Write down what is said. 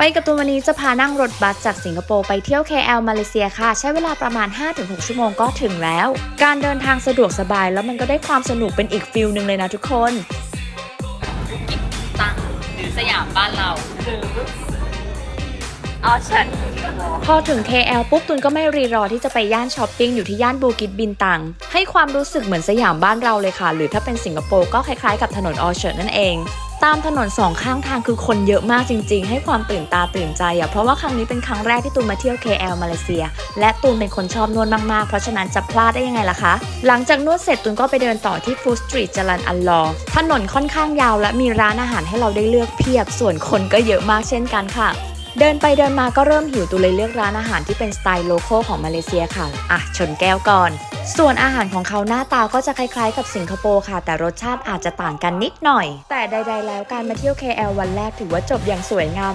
ไปกับตัววันนี้จะพานั่งรถบัสจากสิงคโปร์ไปเที่ยว KL มาเลเซียค่ะ ใช้เวลาประมาณ 5-6 ชั่วโมงก็ถึงแล้ว การเดินทางสะดวกสบายแล้วมันก็ได้ความสนุกเป็นอีกฟิลหนึ่งเลยนะทุกคนตังหรือสยามบ้านเราหรืออ๋อฉันพอถึง KL ปุ๊บตุนก็ไม่รีรอที่จะไปย่านช้อปปิ้งอยู่ที่ย่านบูกิตบินตัง ให้ความรู้สึกเหมือนสยามบ้านเราเลยค่ะ หรือถ้าเป็นสิงคโปร์ก็คล้ายๆกับถนนออเชิร์ดนั่นเอง ตามถนนสองข้างทางคือคนเยอะมากจริงๆ ให้ความตื่นตาตื่นใจอะเพราะว่าครั้งนี้เป็นครั้งแรกที่ตูนมาเที่ยว KL มาเลเซีย และตูนเป็นคนชอบนวดมากๆ เพราะฉะนั้นจะพลาดได้ยังไงล่ะคะ หลังจากนวดเสร็จตูนก็ไปเดินต่อที่ฟูสตรีทจรันอัลลอถนนค่อนข้างยาวและมีร้านอาหารให้เราได้เลือกเพียบ ส่วนคนก็เยอะมากเช่นกันค่ะเดินไปเดินมาก็เริ่มหิวตูเลยเลือกร้านอาหารที่เป็นสไตล์โลโก้ของมาเลเซียค่ะ อะ ชนแก้วก่อน ส่วนอาหารของเขาหน้าตาก็จะคล้ายๆ กับสิงคโปร์ค่ะ แต่รสชาติอาจจะต่างกันนิดหน่อย แต่ใด ๆ แล้วการมาเที่ยว KL วันแรกถือว่าจบอย่างสวยงาม